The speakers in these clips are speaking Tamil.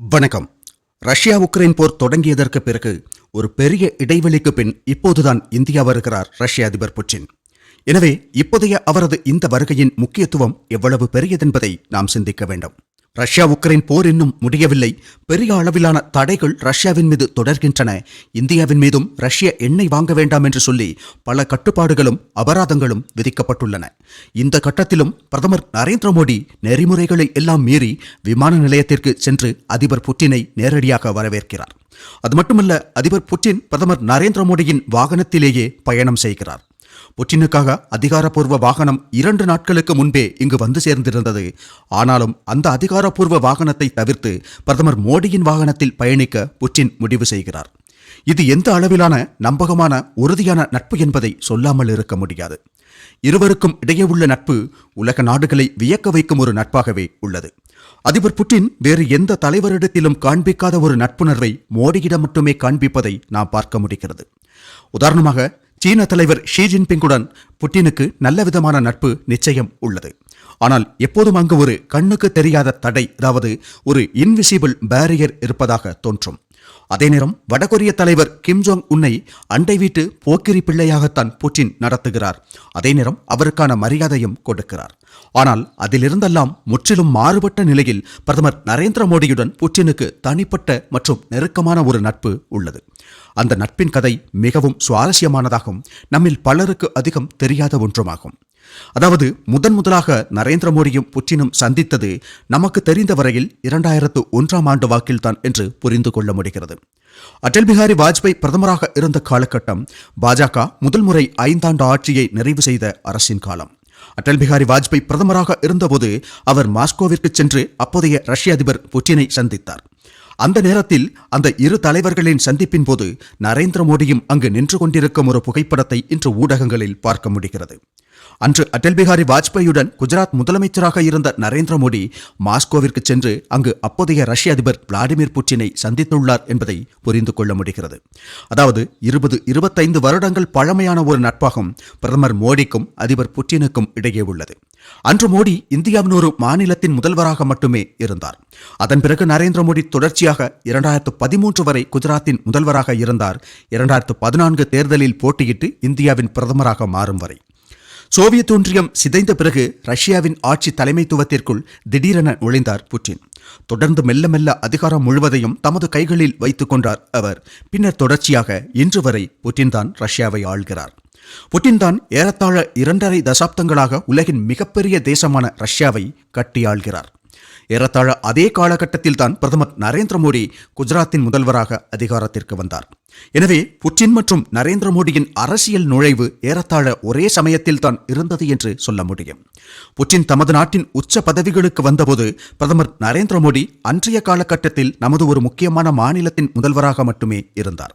வணக்கம். ரஷ்யா உக்ரைன் போர் தொடங்கியதற்கு பிறகு ஒரு பெரிய இடைவெளிக்கு பின் இப்போதுதான் இந்தியா வருகிறார் ரஷ்ய அதிபர் புட்டின். எனவே இப்போதைய அவரது இந்த வருகையின் முக்கியத்துவம் எவ்வளவு பெரியதென்பதை நாம் சிந்திக்க வேண்டும். ரஷ்யா உக்ரைன் போர் இன்னும் முடியவில்லை. பெரிய அளவிலான தடைகள் ரஷ்யாவின் மீது தொடர்கின்றன. இந்தியாவின் மீதும் ரஷ்ய எண்ணெய் வாங்க வேண்டாம் என்று சொல்லி பல கட்டுப்பாடுகளும் அபராதங்களும் விதிக்கப்பட்டுள்ளன. இந்த கட்டத்திலும் பிரதமர் நரேந்திர மோடி நெறிமுறைகளை எல்லாம் மீறி விமான நிலையத்திற்கு சென்று அதிபர் புட்டினை நேரடியாக வரவேற்கிறார். அது மட்டுமல்ல அதிபர் புட்டின் பிரதமர் நரேந்திர மோடியின் வாகனத்திலேயே பயணம் செய்கிறார். புட்டினுக்காக அதிகாரப்பூர்வ வாகனம் இரண்டு நாட்களுக்கு முன்பே இங்கு வந்து சேர்ந்திருந்தது. ஆனாலும் அந்த அதிகாரப்பூர்வ வாகனத்தை தவிர்த்து பிரதமர் மோடியின் வாகனத்தில் பயணிக்க புட்டின் முடிவு செய்கிறார். இது எந்த அளவிலான நம்பகமான உறுதியான நட்பு என்பதை சொல்லாமல் இருக்க முடியாது. இருவருக்கும் இடையே உள்ள நட்பு உலக நாடுகளை வியக்க வைக்கும் ஒரு நட்பாகவே உள்ளது. அதிபர் புட்டின் வேறு எந்த தலைவரிடத்திலும் காண்பிக்காத ஒரு நட்புணர்வை மோடியிடம் மட்டுமே காண்பிப்பதை நாம் பார்க்க முடிகிறது. உதாரணமாக சீன தலைவர் ஷி ஜின்பிங்குடன் புட்டினுக்கு நல்ல விதமான நட்பு நிச்சயம் உள்ளது. ஆனால் எப்போதும் அங்கு ஒரு கண்ணுக்கு தெரியாத தடை அதாவது ஒரு இன்விசிபிள் பேரியர் இருப்பதாக தோன்றும். அதே நேரம் வடகொரிய தலைவர் கிம் ஜோங் உன்னை அண்டை வீட்டு போக்கிரி பிள்ளையாகத்தான் புட்டின் நடத்துகிறார். அதே நேரம் அவருக்கான மரியாதையும் கொடுக்கிறார். ஆனால் அதிலிருந்தெல்லாம் முற்றிலும் மாறுபட்ட நிலையில் பிரதமர் நரேந்திர மோடியுடன் புட்டினுக்கு தனிப்பட்ட மற்றும் நெருக்கமான ஒரு நட்பு உள்ளது. அந்த நட்பின் கதை மிகவும் சுவாரஸ்யமானதாகும் நம்மில் பலருக்கு அதிகம் தெரியாத ஒன்றுமாகும். அதாவது முதன் முதலாக நரேந்திர மோடியும் புட்டினும் சந்தித்தது நமக்கு தெரிந்த வரையில் இரண்டாயிரத்து ஒன்றாம் ஆண்டு வாக்கில்தான் என்று புரிந்து கொள்ள முடிகிறது. அடல் பிகாரி வாஜ்பாய் பிரதமராக இருந்த காலகட்டம் பாஜக முதல் முறை ஐந்தாண்டு ஆட்சியை நிறைவு செய்த அரசின் காலம். அடல் பிகாரி வாஜ்பாய் பிரதமராக இருந்தபோது அவர் மாஸ்கோவிற்கு சென்று அப்போதைய ரஷ்ய அதிபர் புட்டினை சந்தித்தார். அந்த நேரத்தில் அந்த இரு தலைவர்களின் சந்திப்பின் போது நரேந்திர மோடியும் அங்கு நின்று கொண்டிருக்கும் ஒரு புகைப்படத்தை இன்று ஊடகங்களில் பார்க்க முடிகிறது. அன்று அடல் பிகாரி வாஜ்பாயுடன் குஜராத் முதலமைச்சராக இருந்த நரேந்திர மோடி மாஸ்கோவிற்கு சென்று அங்கு அப்போதைய ரஷ்ய அதிபர் விளாடிமிர் புட்டினை சந்தித்துள்ளார் என்பதை புரிந்து கொள்ள முடிகிறது. அதாவது இருபது இருபத்தைந்து வருடங்கள் பழமையான ஒரு நட்பாகும் பிரதமர் மோடிக்கும் அதிபர் புட்டினுக்கும் இடையே உள்ளது. அன்று மோடி இந்தியாவின் ஒரு மாநிலத்தின் முதல்வராக மட்டுமே இருந்தார். அதன் பிறகு நரேந்திர மோடி தொடர்ச்சியாக இரண்டாயிரத்து பதிமூன்று வரை குஜராத்தின் முதல்வராக இருந்தார். இரண்டாயிரத்து பதினான்கு தேர்தலில் போட்டியிட்டு இந்தியாவின் பிரதமராக மாறும் வரை. சோவியத் ஒன்றியம் சிதைந்த பிறகு ரஷ்யாவின் ஆட்சி தலைமைத்துவத்திற்குள் திடீரென நுழைந்தார் புட்டின். தொடர்ந்து மெல்ல மெல்ல அதிகாரம் முழுவதையும் தமது கைகளில் வைத்துக் கொண்டார் அவர். பின்னர் தொடர்ச்சியாக இன்று வரை புட்டின் தான் ரஷ்யாவை ஆள்கிறார். புட்டின் தான் ஏறத்தாழ இரண்டரை தசாப்தங்களாக உலகின் மிகப்பெரிய தேசமான ரஷ்யாவை கட்டியாள்கிறார். ஏறத்தாழ அதே காலகட்டத்தில் தான் பிரதமர் நரேந்திர மோடி குஜராத்தின் முதல்வராக அதிகாரத்திற்கு வந்தார். எனவே புட்டின் மற்றும் நரேந்திர மோடியின் அரசியல் நுழைவு ஏறத்தாழ ஒரே சமயத்தில் தான் இருந்தது என்று சொல்ல முடியும். புட்டின் தமது நாட்டின் உச்ச பதவிகளுக்கு வந்தபோது பிரதமர் நரேந்திர மோடி அன்றைய காலகட்டத்தில் நமது ஒரு முக்கியமான மாநிலத்தின் முதல்வராக மட்டுமே இருந்தார்.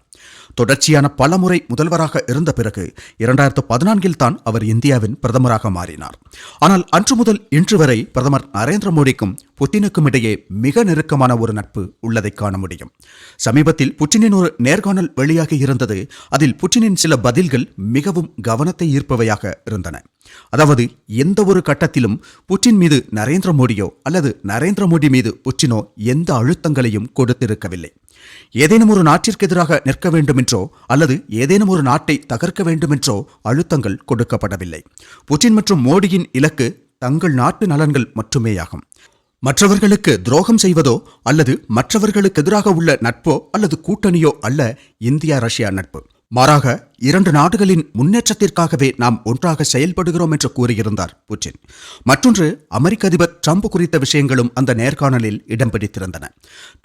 தொடர்ச்சியான பல முறை முதல்வராக இருந்த பிறகு இரண்டாயிரத்து பதினான்கில் தான் அவர் இந்தியாவின் பிரதமராக மாறினார். ஆனால் அன்று முதல் இன்று வரை பிரதமர் நரேந்திர மோடிக்கும் புட்டினுக்கும் இடையே மிக நெருக்கமான ஒரு நட்பு உள்ளதை காண முடியும். சமீபத்தில் புட்டினின் ஒரு நேர்காணல் வெளியாகி இருந்தது. அதில் புட்டினின் சில பதில்கள் மிகவும் கவனத்தை ஈர்ப்பவையாக இருந்தன. அதாவது எந்த ஒரு கட்டத்திலும் புட்டின் மீது நரேந்திர மோடியோ அல்லது நரேந்திர மோடி மீது புட்டினோ எந்த அழுத்தங்களையும் கொடுத்திருக்கவில்லை. ஏதேனும் ஒரு நாட்டிற்கு எதிராக நிற்க வேண்டுமென்றோ அல்லது ஏதேனும் ஒரு நாட்டை தகர்க்க வேண்டுமென்றோ அழுத்தங்கள் கொடுக்கப்படவில்லை. புட்டின் மற்றும் மோடியின் இலக்கு தங்கள் நாட்டு நலன்கள் மட்டுமேயாகும். மற்றவர்களுக்கு துரோகம் செய்வதோ அல்லது மற்றவர்களுக்கு எதிராக உள்ள நட்போ அல்லது கூட்டணியோ அல்ல இந்தியா ரஷ்யா நட்பு. மாறாக இரண்டு நாடுகளின் முன்னேற்றத்திற்காகவே நாம் ஒன்றாக செயல்படுகிறோம் என்று கூறியிருந்தார் புட்டின். மற்றொன்று அமெரிக்க அதிபர் ட்ரம்ப் குறித்த விஷயங்களும் அந்த நேர்காணலில் இடம் பிடித்திருந்தன.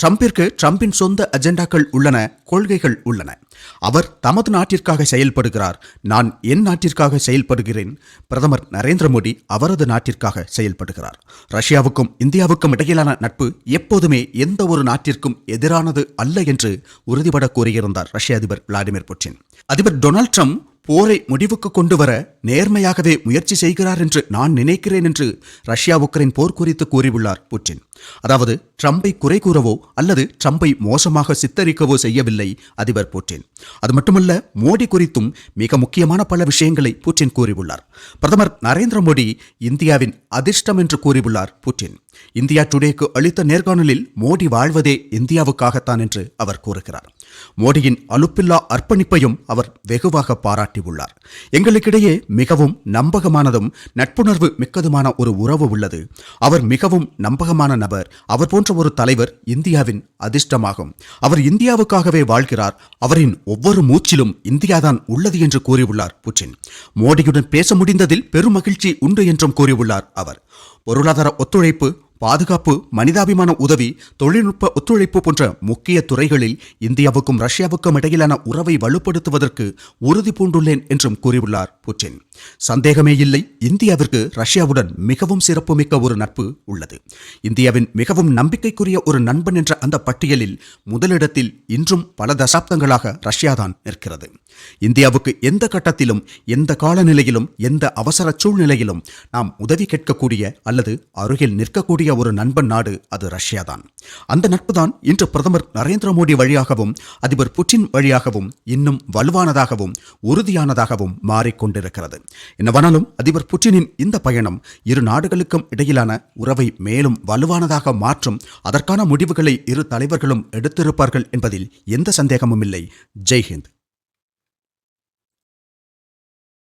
ட்ரம்பிற்கு ட்ரம்பின் சொந்த அஜெண்டாக்கள் உள்ளன கொள்கைகள் உள்ளன. அவர் தமது நாட்டிற்காக செயல்படுகிறார் நான் என் நாட்டிற்காக செயல்படுகிறேன். பிரதமர் நரேந்திர மோடி அவரது நாட்டிற்காக செயல்படுகிறார். ரஷ்யாவுக்கும் இந்தியாவுக்கும் இடையிலான நட்பு எப்போதுமே எந்த ஒரு நாட்டிற்கும் எதிரானது அல்ல என்று உறுதிபட கூறியிருந்தார் ரஷ்ய அதிபர் விளாடிமிர் புட்டின். அதிபர் டொனால்ட் ட்ரம்ப் போரை முடிவுக்கு கொண்டு வர நேர்மையாகவே முயற்சி செய்கிறார் என்று நான் நினைக்கிறேன் என்று ரஷ்யா உக்ரைன் போர் குறித்து கூறியுள்ளார் புட்டின். அதாவது ட்ரம்பை குறை கூறவோ அல்லது ட்ரம்பை மோசமாக சித்தரிக்கவோ செய்யவில்லை அதிபர் புட்டின். அது மட்டுமல்ல மோடி குறித்தும் மிக முக்கியமான பல விஷயங்களை புட்டின் கூறியுள்ளார். பிரதமர் நரேந்திர மோடி இந்தியாவின் அதிர்ஷ்டம் என்று கூறியுள்ளார் புட்டின். இந்தியா டுடேக்கு அளித்த நேர்காணலில் மோடி வாழ்வதே இந்தியாவுக்காகத்தான் என்று அவர் கூறுகிறார். மோடியின் அலுப்பில்லா அர்ப்பணிப்பையும் அவர் வெகுவாக பாராட்டியுள்ளார். எங்களுக்கிடையே மிகவும் நம்பகமானதும் நட்புணர்வு மிக்கதுமான ஒரு உறவு உள்ளது. அவர் மிகவும் நம்பகமான நபர். அவர் போன்ற ஒரு தலைவர் இந்தியாவின் அதிர்ஷ்டமாகும். அவர் இந்தியாவுக்காகவே வாழ்கிறார். அவரின் ஒவ்வொரு மூச்சிலும் இந்தியாதான் உள்ளது என்று கூறியுள்ளார் புட்டின். மோடியுடன் பேச முடிந்ததில் பெருமகிழ்ச்சி உண்டு என்றும் கூறியுள்ளார் அவர். பொருளாதார ஒத்துழைப்பு பாதுகாப்பு மனிதாபிமான உதவி தொழில்நுட்ப ஒத்துழைப்பு போன்ற முக்கிய துறைகளில் இந்தியாவுக்கும் ரஷ்யாவுக்கும் இடையிலான உறவை வலுப்படுத்துவதற்கு உறுதி பூண்டுள்ளேன் என்றும் கூறியுள்ளார் புட்டின். சந்தேகமே இல்லை. இந்தியாவிற்கு ரஷ்யாவுடன் மிகவும் சிறப்புமிக்க ஒரு நட்பு உள்ளது. இந்தியாவின் மிகவும் நம்பிக்கைக்குரிய ஒரு நண்பன் என்ற அந்த பட்டியலில் முதலிடத்தில் இன்றும் பல தசாப்தங்களாக ரஷ்யாதான் நிற்கிறது. இந்தியாவுக்கு எந்த கட்டத்திலும் எந்த காலநிலையிலும் எந்த அவசர சூழ்நிலையிலும் நாம் உதவி கேட்கக்கூடிய அல்லது அருகில் நிற்கக்கூடிய ஒரு நண்பன் நாடு அது ரஷ்யாதான். அந்த நட்புதான் இன்று பிரதமர் நரேந்திர மோடி வழியாகவும் அதிபர் புட்டின் வழியாகவும் இன்னும் வலுவானதாகவும் உறுதியானதாகவும் மாறிக்கொண்டிருக்கிறது. என்னவானாலும் அதிபர் புட்டினின் இந்த பயணம் இரு நாடுகளுக்கும் இடையிலான உறவை மேலும் வலுவானதாக மாற்றும் அதற்கான முடிவுகளை இரு தலைவர்களும் எடுத்திருப்பார்கள் என்பதில் எந்த சந்தேகமும் இல்லை. ஜெய்ஹிந்த்.